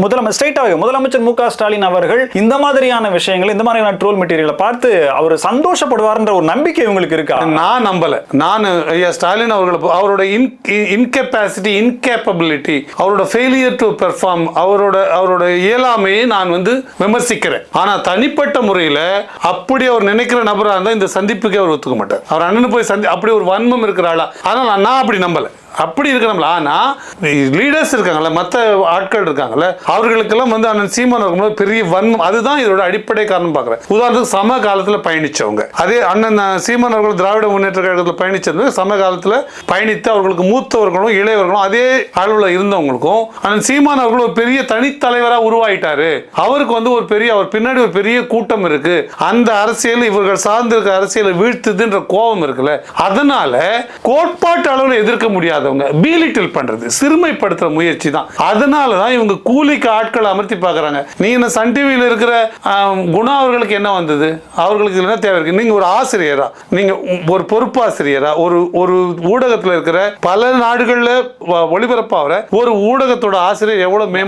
முதலமைச்சர் ஸ்ட்ரைட்டாக முதலமைச்சர் மு க ஸ்டாலின் அவர்கள் இந்த மாதிரியான விஷயங்கள் இந்த மாதிரியான ட்ரோல் மெட்டீரியலை பார்த்து அவர் சந்தோஷப்படுவார்ன்ற ஒரு நம்பிக்கை உங்களுக்கு இருக்கா? நான் நம்பல. நான் ஐயா ஸ்டாலின் அவர்கள் அவரோட இன்கெப்பாசிட்டி இன்கேப்பபிலிட்டி அவரோட ஃபெயிலியர் டு பெர்ஃபார்ம் அவரோட அவரோட இயலாமையை நான் வந்து விமர்சிக்கிறேன். ஆனால் தனிப்பட்ட முறையில் அப்படி அவர் நினைக்கிற நபராக இருந்தால் இந்த சந்திப்புக்கே அவர் ஒத்துக்க மாட்டார். அவர் அண்ணன் போய் சந்தி அப்படி ஒரு வன்மம் இருக்கிற ஆளா ஆனால் நான் அப்படி நம்பலை. அப்படி இருக்கிறோம்ல ஆனா லீடர்ஸ் இருக்காங்கல்ல மற்ற ஆட்கள் இருக்காங்கல்ல அவர்களுக்கெல்லாம் வந்து அண்ணன் சீமான் இருக்கும்போது பெரிய வன்மம். அதுதான் இதோட அடிப்படை காரணம் பார்க்குறேன். உதாரணத்துக்கு சம காலத்தில் பயணிச்சவங்க. அதே அண்ணன் சீமான் அவர்கள் திராவிட முன்னேற்ற கழகத்தில் பயணிச்சது சம காலத்தில் பயணித்து அவர்களுக்கு மூத்தவர்களும் இளையவர்களும் அதே அளவில் இருந்தவங்களுக்கும் அண்ணன் சீமான் அவர்கள் ஒரு பெரிய தனித்தலைவராக உருவாயிட்டாரு. அவருக்கு வந்து ஒரு பெரிய அவர் பின்னாடி ஒரு பெரிய கூட்டம் இருக்கு. அந்த அரசியல் இவர்கள் சார்ந்திருக்க அரசியலை வீழ்த்துதுன்ற கோபம் இருக்குல்ல. அதனால கோட்பாட்டு அளவில் எதிர்க்க முடியாதவங்க பீலிட்டில் பண்றது. சிறுமைப்படுத்துற முயற்சி தான். அதனால தான் இவங்க கூலிக்கு ஆட்கள் அமர்த்தி பார்க்கறாங்க. நீங்க இந்த சன் டிவியில் இருக்கிற குணா அவர்களுக்கு என்ன வந்தது? அவர்களுக்கு என்ன தேவை இருக்கு? நீங்க ஒரு ஆசிரியரா? நீங்க ஒரு பொறுப்பாசிரியரா? ஒரு ஒரு ஊடகத்தில் இருக்கிற பல நாடுகளில் ஒளிபரப்பாகிற ஒரு ஊடகத்தோட ஆசிரியர் எவ்வளோ மேம்